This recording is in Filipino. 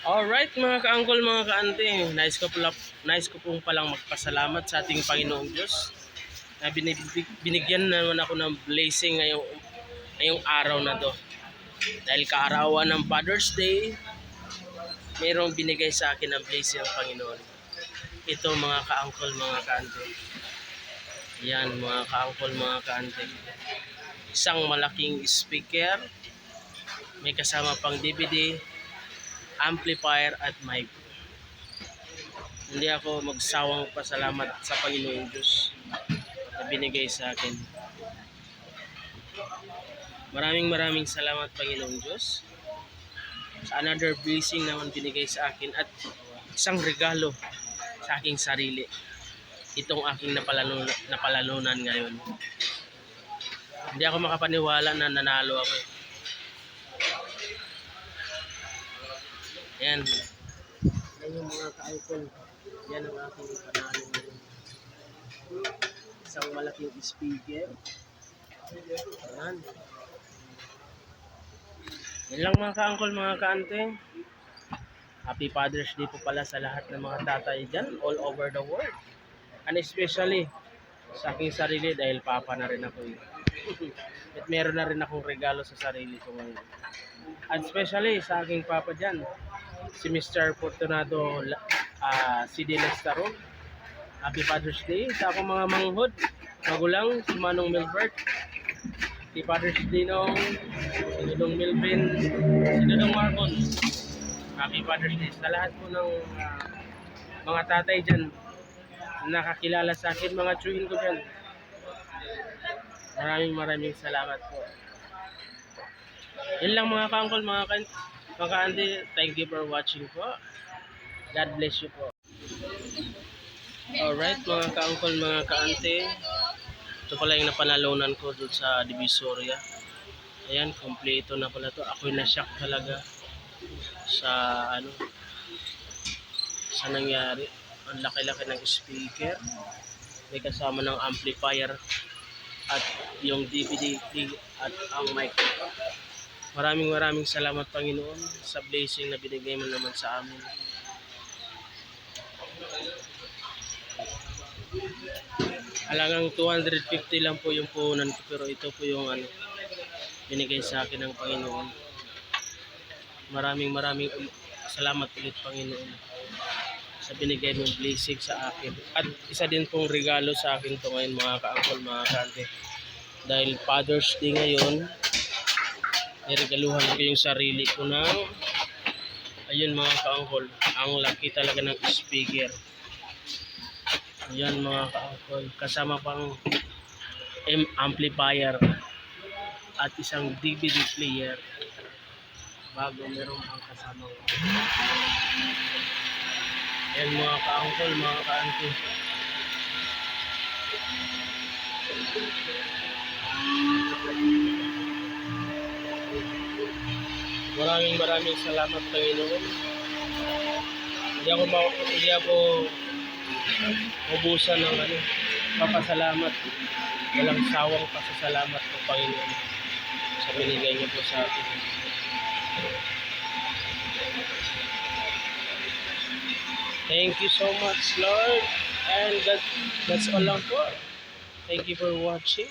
Alright mga ka-uncle, mga ka-ante, nice ko, pala, nice ko pong palang magpasalamat sa ating Panginoong Diyos na binibig, binigyan naman ako ng blessing ngayong, ngayong araw na to. Dahil kaarawan ng Father's Day, mayroong binigay sa akin ng blessing ang Panginoon. Ito mga ka-uncle, mga ka-ante. Yan mga ka-uncle, mga ka-ante. Isang malaking speaker, may kasama pang DVD, amplifier at mic. Hindi ako magsawang pasalamat sa Panginoong Diyos na binigay sa akin. Maraming maraming salamat Panginoong Diyos sa another blessing naman binigay sa akin at isang regalo sa aking sarili. Itong aking napalanunan, napalanunan ngayon. Hindi ako makapaniwala na nanalo ako. Yan. Yan yung mga ka-icon. Yan ang aking panalo ngayon. Isang malaking speaker. Yan. Yan lang mga ka-uncle, mga ka-ante. Happy Father's Day po pala sa lahat ng mga tatay dyan all over the world. And especially sa aking sarili dahil papa na rin ako. eh. At meron na rin akong regalo sa sarili ko ngayon. At especially sa aking papa dyan, si Mr. Fortunato uh, CD Lestaro. Happy Father's Day sa akong mga manghod, magulang, si Manong Milbert. Happy Father's Day nung si Dudong Milvin, si Dudong Marcon. Happy Father's Day sa lahat po ng ah, mga tatay dyan na nakakilala sa akin, mga tsuhin ko dyan. Maraming maraming salamat po. Yun lang mga ka-uncle, mga kan mga ka-auntie, thank you for watching po. God bless you po. Alright, mga ka-uncle, mga ka-auntie. Ito pala yung napanalunan ko doon sa Divisoria. Ayan, kompleto na pala to. Ako'y na-shock talaga sa ano sa nangyari. Ang laki-laki ng speaker. May kasama ng amplifier at yung DVD at ang mic. Maraming maraming salamat Panginoon sa blessing na binigay mo naman sa amin. Halagang 250 lang po yung puhunan ko pero ito po yung ano binigay sa akin ng Panginoon. Maraming maraming salamat ulit Panginoon sa binigay mong blessing sa akin. At isa din pong regalo sa akin to ngayon mga ka-uncle, mga kante. Dahil Father's Day ngayon, niregaluhan ko yung sarili ko ng ayun mga ka-uncle, ang laki talaga ng speaker. Ayan mga ka-uncle, kasama pang M amplifier at isang DVD player bago meron pang kasama Ayan mga ka-uncle, mga ka-auntie. Maraming maraming salamat Panginoon. Hindi ako ma- hindi ako ubusan ng ano, papasalamat. Walang sawang pasasalamat ng Panginoon sa binigay niyo po sa atin. Thank you so much, Lord. And that, that's all lang po. Thank you for watching.